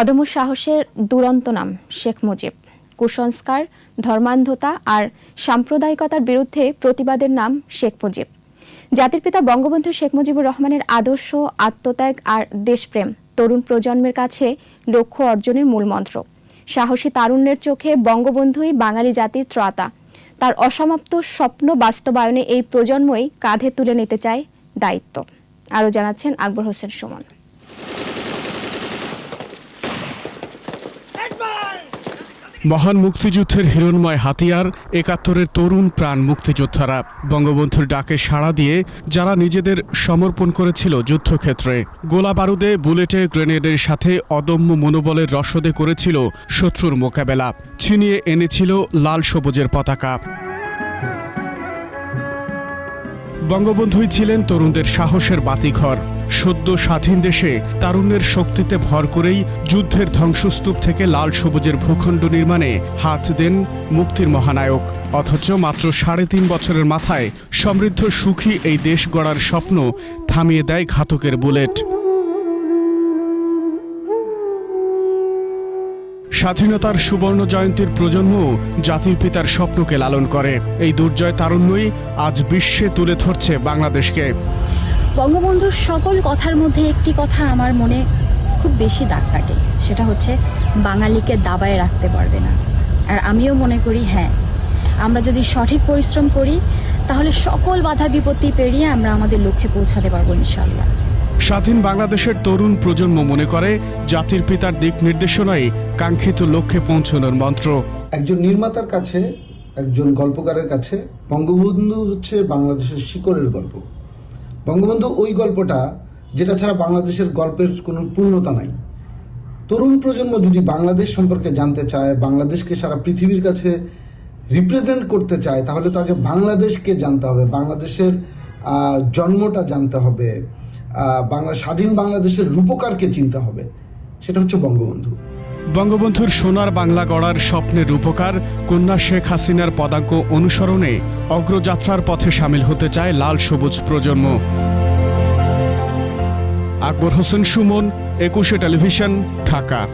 অদম্য সাহসের দুরন্ত নাম শেখ মুজিব। কুসংস্কার, ধর্মান্ধতা আর সাম্প্রদায়িকতার বিরুদ্ধে প্রতিবাদের নাম শেখ মুজিব। জাতির পিতা বঙ্গবন্ধু শেখ মুজিবুর রহমানের আদর্শ, আত্মত্যাগ আর দেশপ্রেম তরুণ প্রজন্মের কাছে লক্ষ্য অর্জনের মূল মন্ত্র। সাহসী তারুণ্যের চোখে বঙ্গবন্ধুই বাঙালি জাতির ত্রাতা। তার অসমাপ্ত স্বপ্ন বাস্তবায়নে এই প্রজন্মই কাঁধে তুলে নিতে চায় দায়িত্ব। আরও জানাচ্ছেন আকবর হোসেন সুমন। মহান মুক্তিযুদ্ধের হিরণময় হাতিয়ার, একাত্তরের তরুণ প্রাণ মুক্তিযোদ্ধারা। বঙ্গবন্ধুর ডাকে সাড়া দিয়ে যারা নিজেদের সমর্পণ করেছিল যুদ্ধক্ষেত্রে। গোলা বারুদে বুলেটে, গ্রেনেডের সাথে অদম্য মনোবলের রসদে করেছিল শত্রুর মোকাবেলা। ছিনিয়ে এনেছিল লাল সবুজের পতাকা। বঙ্গবন্ধুই ছিলেন তরুণদের সাহসের বাতিঘর। সদ্য স্বাধীন দেশে তারুণ্যের শক্তিতে ভর করেই যুদ্ধের ধ্বংসস্তূপ থেকে লাল সবুজের ভূখণ্ড নির্মাণে হাত দেন মুক্তির মহানায়ক। অথচ মাত্র সাড়ে তিন বছরের মাথায় সমৃদ্ধ সুখী এই দেশ গড়ার স্বপ্ন থামিয়ে দেয় ঘাতকের বুলেট। স্বাধীনতার সুবর্ণ জয়ন্তীর প্রজন্ম জাতির পিতার স্বপ্নকে লালন করে। এই দুর্জয় তারুণ্যই আজ বিশ্বে তুলে ধরছে বাংলাদেশকে। বঙ্গবন্ধুর সকল কথার মধ্যে একটি কথা আমার মনে খুব বেশি দাগ কাটে। সেটা হচ্ছে, বাঙালিকে দাবায় রাখতে পারবে না। আর আমিও মনে করি হ্যাঁ আমরা যদি সঠিক পরিশ্রম করি, তাহলে সকল বাধা বিপত্তি পেরিয়ে আমরা আমাদের লক্ষ্যে পৌঁছাতে পারব ইনশাল্লাহ স্বাধীন বাংলাদেশের তরুণ প্রজন্ম মনে করে, জাতির পিতার দিক নির্দেশনাই কাঙ্ক্ষিত লক্ষ্যে পৌঁছানোর মন্ত্র। একজন নির্মাতার কাছে, একজন গল্পকারের কাছে, বঙ্গবন্ধু হচ্ছে বাংলাদেশের শিকড়ের গল্প। বঙ্গবন্ধু ওই গল্পটা, যেটা ছাড়া বাংলাদেশের গল্পের কোনো পূর্ণতা নাই। তরুণ প্রজন্ম যদি বাংলাদেশ সম্পর্কে জানতে চায়, বাংলাদেশকে সারা পৃথিবীর কাছে রিপ্রেজেন্ট করতে চায়, তাহলে তাকে বাংলাদেশকে জানতে হবে, বাংলাদেশের জন্মটা জানতে হবে। বাংলা, স্বাধীন বাংলাদেশের রূপকারকে চিনতে হবে। সেটা হচ্ছে বঙ্গবন্ধু। বঙ্গবন্ধুর সোনার বাংলা গড়ার স্বপ্নের রূপকার কন্যা শেখ হাসিনার পদাঙ্ক অনুসরণে অগ্রযাত্রার পথে সামিল হতে চায় লাল সবুজ প্রজন্ম। আকবর হোসেন সুমন, একুশে টেলিভিশন, ঢাকা।